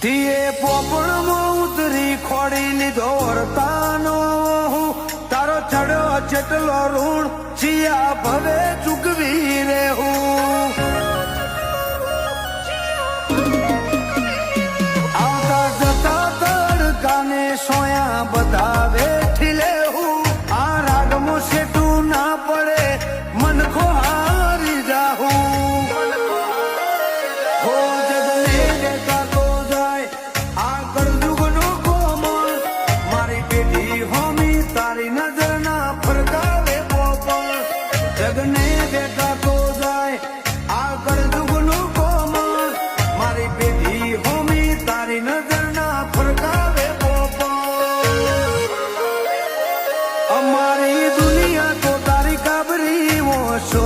તીએ પોપણમાં ઉતરી ખોડી લીધો વર્તાનો હું. તારો ચડ્યો જેટલો ઋણ ચિયા ભવે ચૂકવી રે હું. આવતા જતા તડકાને સોયા બધા વેઠી લેવું આ રાગમાં સેટું ના પડે, મન ખો હારી જાહું. હો જગને દેતા જગને જાય. આગળ દુગનું કોમળ. મારી બેટી હોમી તારી નજર ના ફરકાવે અમારી દુનિયા તો તારી કાબરી ઓછો